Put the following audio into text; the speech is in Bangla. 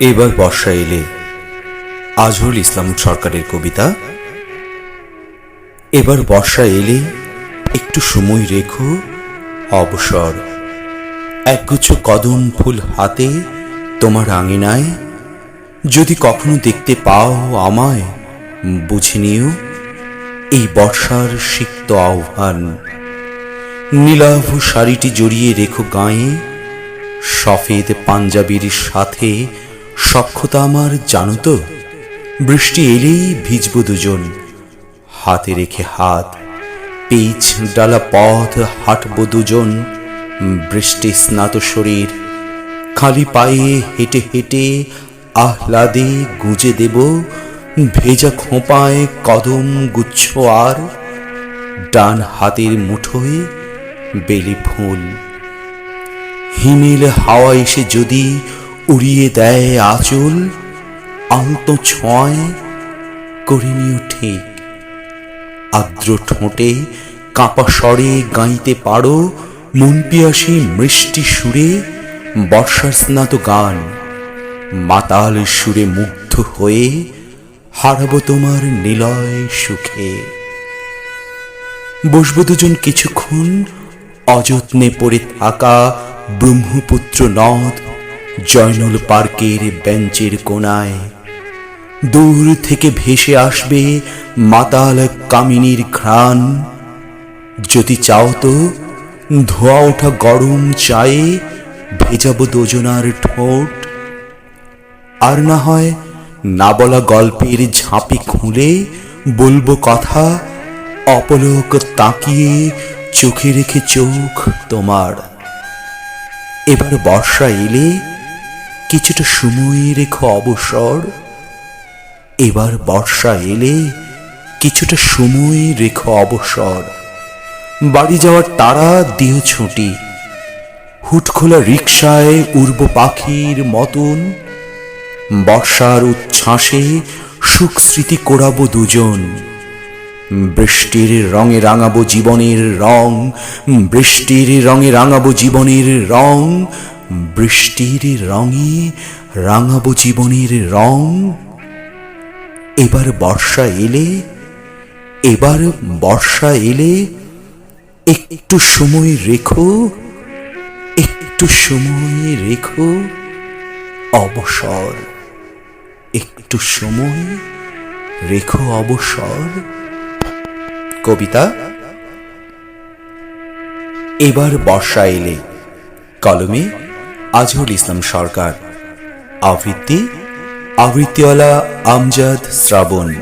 এবার বর্ষা এলে আজহুল ইসলাম সরকারের কবিতা। এবার বর্ষা এলে একটু সময় রেখো অবসর। একগুচ্ছ কদম ফুল হাতে তোমার আঙিনায়। যদি কখনো দেখতে পাও আমায়, বুঝে নিও এই বর্ষার সিক্ত আহ্বান। নীলাভ শাড়িটি জড়িয়ে রেখো গায়ে, সফেদ পাঞ্জাবির সাথে সক্ষতা আমার জানো তো? বৃষ্টি এলেই ভিজব দুজন। হাতে রেখে হাত, পিচ ডালা পথ হাঁটব দুজন। বৃষ্টি স্নাত শরীর, খালি পায়ে হেঁটে হেঁটে আহ্লাদে গুজে দেব। ভেজা খোঁপায় কদম গুচ্ছ আর, ডান হাতের মুঠোয় বেলি ফুল। হিমেল হাওয়া এসে যদি উড়িয়ে দেয় আঁচল আলতো ছোঁয় করে নিও ঠিক। আর্দ্র ঠোঁটে কাঁপা স্বরে গাইতে পারো, মন পিয়াসী মিষ্টি সুরে বর্ষার স্নাত গান। মাতাল সুরে মুগ্ধ হয়ে হারাবো তোমার নিলয় সুখে। বসবো দুজন কিছুক্ষণ অযত্নে পড়ে থাকা ব্রহ্মপুত্র নদ জয়নুল পার্কের বেঞ্চের কোনায় দূর থেকে ভেসে আসবে মাতাল কামিনীর ঘ্রাণ। যদি চাও তো ধোয়া ওঠা গরম চায়ে ভেজাবো দোজনার ঠোঁট। আর না হয় না বলা গল্পের ঝাঁপি খুলে বলব কথা অপলক তাকিয়ে চোখে রেখে চোখ তোমার। এবার বর্ষা এলে কিছুটা সময় রেখো অবসর। এবার বর্ষা এলে কিছুটা সময় রেখো অবসর। বাড়ি যাওয়ার তারা দিও ছুটি। হুটখোলা রিকশায় উর্ব পাখির মতন। বর্ষার উচ্ছ্বাসে সুখ স্মৃতি কোরাবো দুজন। বৃষ্টির রঙে রাঙাবো জীবনের রং। বৃষ্টির রঙে রাঙাবো জীবনের রং। বৃষ্টির রঙে রাঙাবো জীবনের রং। এবার বর্ষা এলে, এবার বর্ষা এলে একটু সময় রেখো, একটু সময় রেখো, অবসর, একটু সময় রেখো, অবসর। কবিতা, এবার বর্ষা এলে, কলমে আজহুল ইসলাম সরকার। আবৃত্তি আবৃত্তিওয়ালা আমজাদ শ্রাবণ।